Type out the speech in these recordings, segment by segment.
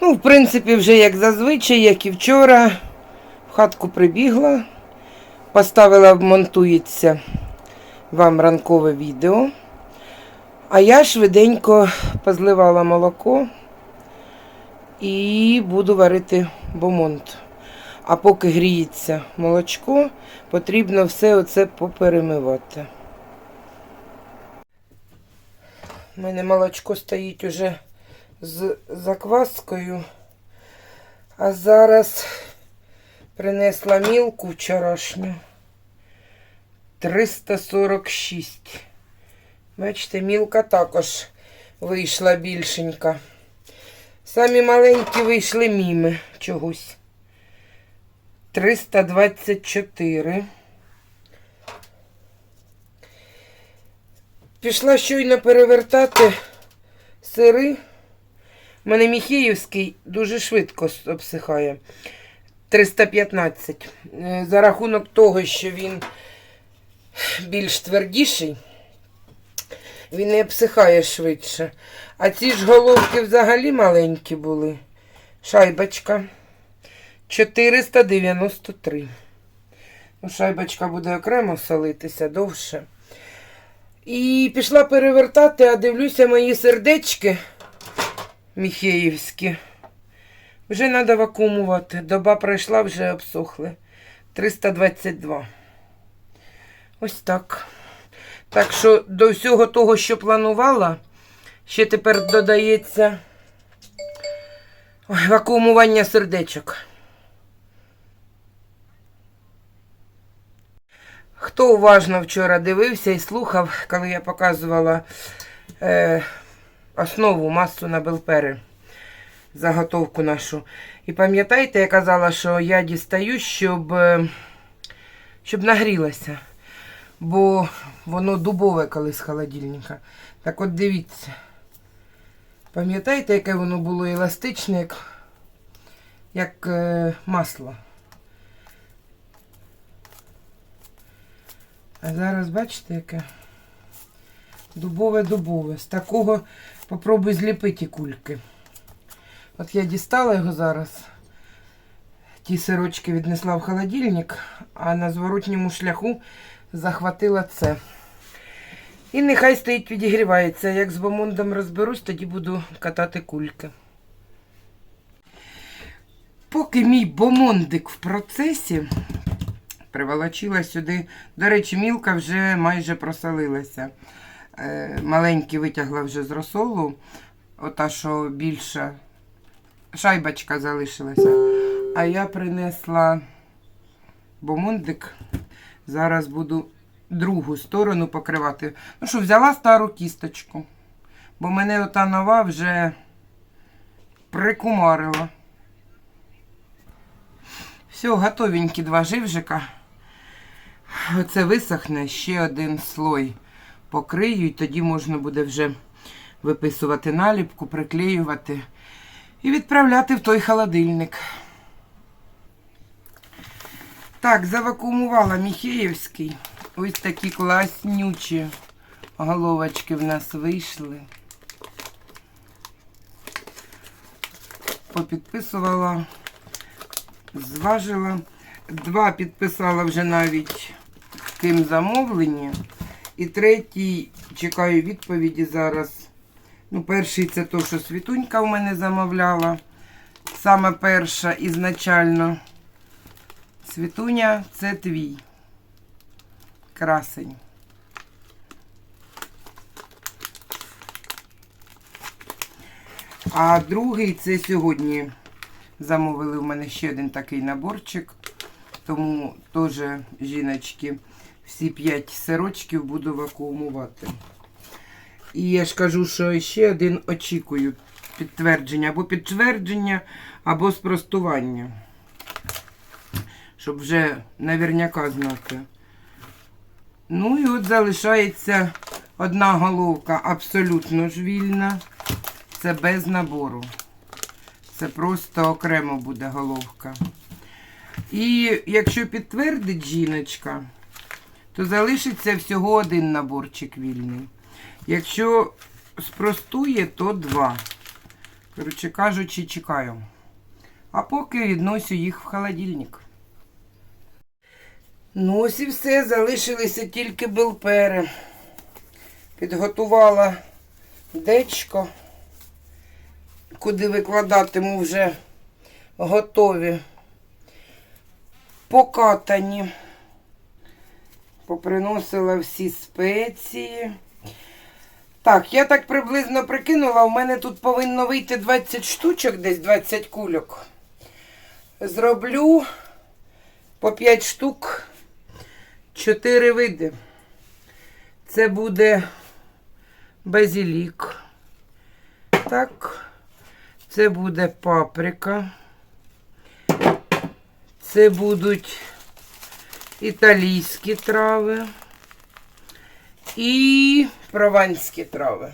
Ну, в принципі, вже як зазвичай, як і вчора, в хатку прибігла, поставила, монтується вам ранкове відео. А я швиденько позливала молоко і буду варити бомонт. А поки гріється молочко, потрібно все оце поперемивати. У мене молочко стоїть уже з закваскою. А зараз принесла мілку вчорашню. 346. Бачите, мілка також вийшла більшенька. Самі маленькі вийшли міми чогось. 324. Пішла щойно перевертати сири. У мене Міхеївський дуже швидко обсихає. 315. Е, За рахунок того, що він більш твердіший, він не обсихає швидше. А ці ж головки взагалі маленькі були. Шайбочка 493. Ну, шайбочка буде окремо солитися довше. І пішла перевертати, а дивлюся мої сердечки міхеївські. Вже треба вакуумувати. Доба пройшла, вже обсохли. 322. Ось так. Так що до всього того, що планувала, ще тепер додається вакуумування сердечок. Хто уважно вчора дивився і слухав, коли я показувала е, основу масу на белпери, заготовку нашу. І пам'ятаєте, я казала, що я дістаю, щоб, е, щоб нагрілося. Бо воно дубове коли з холодильника. Так от дивіться. Пам'ятаєте, яке воно було еластичне, як, як е, масло. А зараз бачите, яке дубове-дубове. З такого попробуй зліпити кульки. От я дістала його зараз. Ті сирочки віднесла в холодильник, а на зворотньому шляху захватила це. І нехай стоїть, відігрівається. Як з бомондом розберусь, тоді буду катати кульки. Поки мій бомондик в процесі, приволочила сюди. До речі, мілка вже майже просолилася. Е, Маленькі витягла вже з розсолу. Ота, що більша шайбочка залишилася. А я принесла бомондик. Зараз буду другу сторону покривати. Ну що, взяла стару кісточку. Бо мене ота нова вже прикумарила. Все, готовенькі два живжика. Оце висохне, ще один слой покрию, і тоді можна буде вже виписувати наліпку, приклеювати і відправляти в той холодильник. Так, завакуумувала Міхеївський. Ось такі класнючі головочки в нас вийшли. Попідписувала, зважила. Два підписала вже навіть ким замовлені. І третій, чекаю відповіді зараз. Ну, перший це то, що Світунька в мене замовляла. Саме перша ізначально. Світуня, це твій. Красень. А другий це сьогодні замовили в мене ще один такий наборчик. Тому теж, жіночки, всі п'ять сирочків буду вакуумувати. І я ж кажу, що ще один очікую підтвердження або підтвердження, або спростування. Щоб вже наверняка знати. Ну і от залишається одна головка абсолютно ж вільна. Це без набору. Це просто окремо буде головка. І якщо підтвердить жіночка, то залишиться всього один наборчик вільний. Якщо спростує, то два. Коротше кажучи, чекаю. А поки відносю їх в холодильник. Ну ось і все, залишилися тільки белпери. Підготувала дечко, куди викладатиму вже готові. Покатані. Поприносила всі спеції. Так, я так приблизно прикинула, у мене тут повинно вийти 20 штучок, десь 20 кульок. Зроблю по 5 штук 4 види. Це буде базилік. Так. Це буде паприка. Це будуть італійські трави і прованські трави.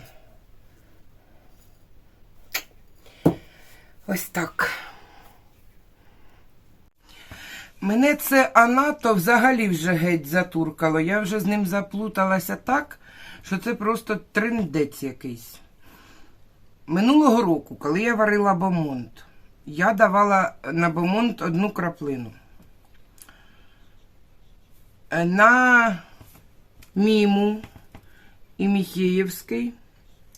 Ось так. Мене це анато взагалі вже геть затуркало. Я вже з ним заплуталася так, що це просто триндець якийсь. Минулого року, коли я варила бомонт, я давала на бомонт одну краплину. На міму і Міхеївський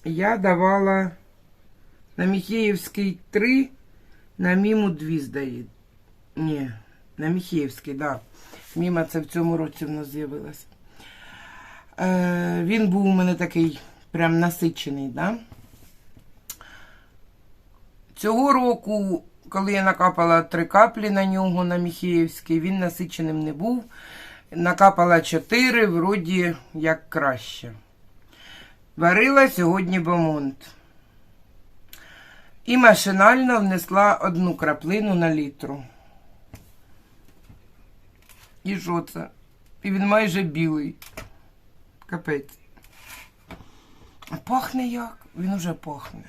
я давала на Міхеївський 3, на міму 2, здається. Ні, на Міхеївський, так. Да. Міма це в цьому році в нас з'явилася. Е, він був у мене такий прям насичений, да? Цього року, коли я накапала три каплі на нього на Міхеївський, він насиченим не був. Накапала чотири, вроді як краще. Варила сьогодні бомонт. І машинально внесла одну краплину на літру. І що це? І він майже білий. Капець. Пахне як? Він уже пахне.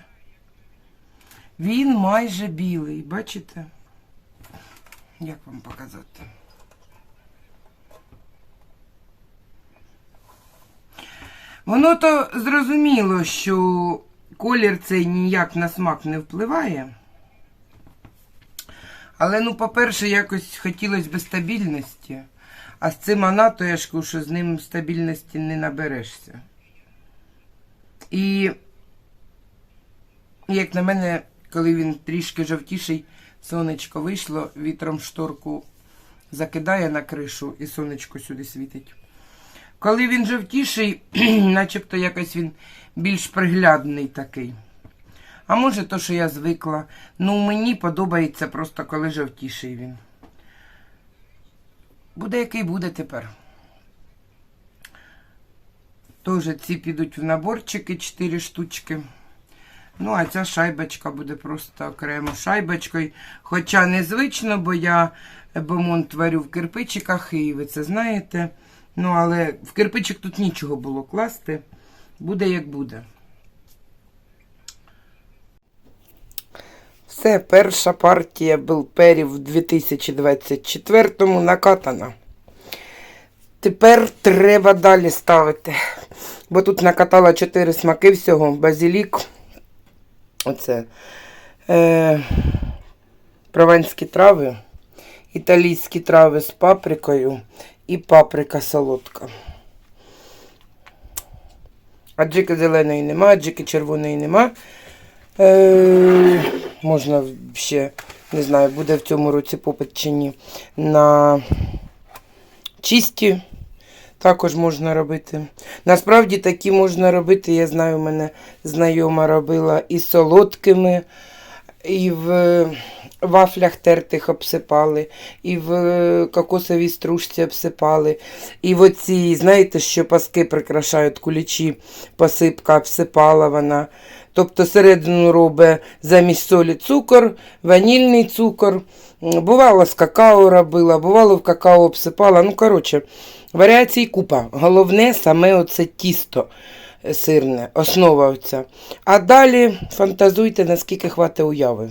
Він майже білий, бачите? Як вам показати? Воно то зрозуміло, що колір цей ніяк на смак не впливає. Але, ну, по-перше, якось хотілося б стабільності. А з цим анато, я ж кажу, що з ним стабільності не наберешся. І, як на мене, коли він трішки жовтіший, сонечко вийшло, вітром шторку закидає на кришу і сонечко сюди світить. Коли він жовтіший, начебто якось він більш приглядний такий. А може, то, що я звикла. Ну, мені подобається просто, коли жовтіший він. Буде який буде тепер. Тоже ці підуть в наборчики 4 штучки. Ну, а ця шайбочка буде просто окремо шайбочкою. Хоча незвично, бо я бомонт варю в кирпичиках, і ви це знаєте. Ну, але в кирпичик тут нічого було класти. Буде як буде. Все, перша партія белперів в 2024-му накатана. Тепер треба далі ставити. Бо тут накатала 4 смаки всього. Базилік. Оце. Е, прованські трави. Італійські трави з паприкою і паприка солодка. Аджики зеленої нема, аджики червоної нема. Е, можна ще, не знаю, буде в цьому році попит чи ні. На чисті також можна робити. Насправді такі можна робити, я знаю, у мене знайома робила і солодкими, і в вафлях тертих обсипали, і в кокосовій стружці обсипали. І в оці, знаєте, що паски прикрашають кулічі, посипка обсипала вона. Тобто середину робить замість солі цукор, ванільний цукор. Бувало, з какао робила, бувало в какао обсипала. Ну, коротше, варіацій купа. Головне саме оце тісто сирне, основа оця. А далі фантазуйте, наскільки хватить уяви.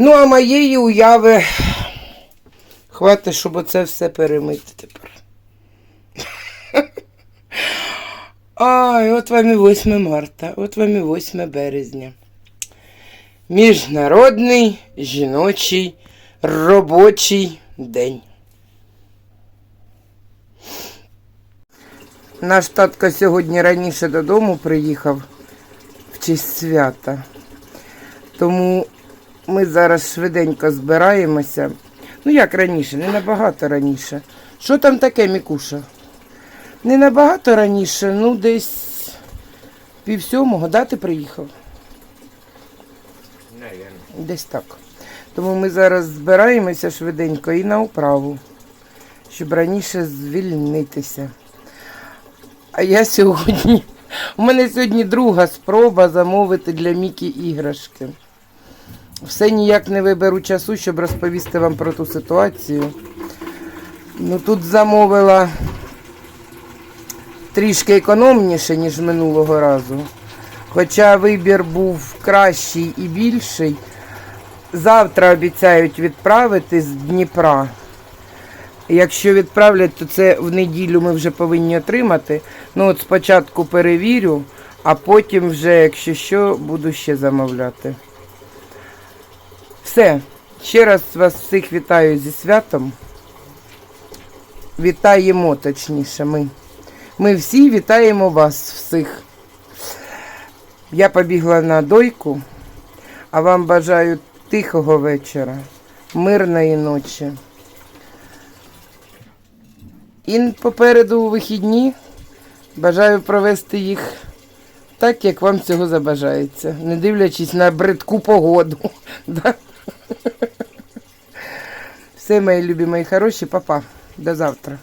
Ну, а моєї уяви хватить, щоб оце все перемити тепер. Ай, от вам і 8 марта, от вам і 8 березня. Міжнародний жіночий робочий день. Наш татко сьогодні раніше додому приїхав в честь свята. Тому ми зараз швиденько збираємося. Ну як раніше, не набагато раніше. Що там таке, Мікуша? Не набагато раніше, ну десь пів сьомого, да, ти приїхав? Десь так. Тому ми зараз збираємося швиденько і на управу, щоб раніше звільнитися. А я сьогодні, у мене сьогодні друга спроба замовити для Мікі іграшки. Все ніяк не виберу часу, щоб розповісти вам про ту ситуацію. Ну тут замовила трішки економніше, ніж минулого разу. Хоча вибір був кращий і більший. Завтра обіцяють відправити з Дніпра. Якщо відправлять, то це в неділю ми вже повинні отримати. Ну от спочатку перевірю, а потім вже, якщо що, буду ще замовляти. Все. Ще раз вас всіх вітаю зі святом. Вітаємо, точніше, ми. Ми всі вітаємо вас всіх. Я побігла на дойку, а вам бажаю тихого вечора, мирної ночі. І попереду у вихідні бажаю провести їх так, як вам цього забажається, не дивлячись на бридку погоду. Все, мої любі, мої хороші, папа. До завтра.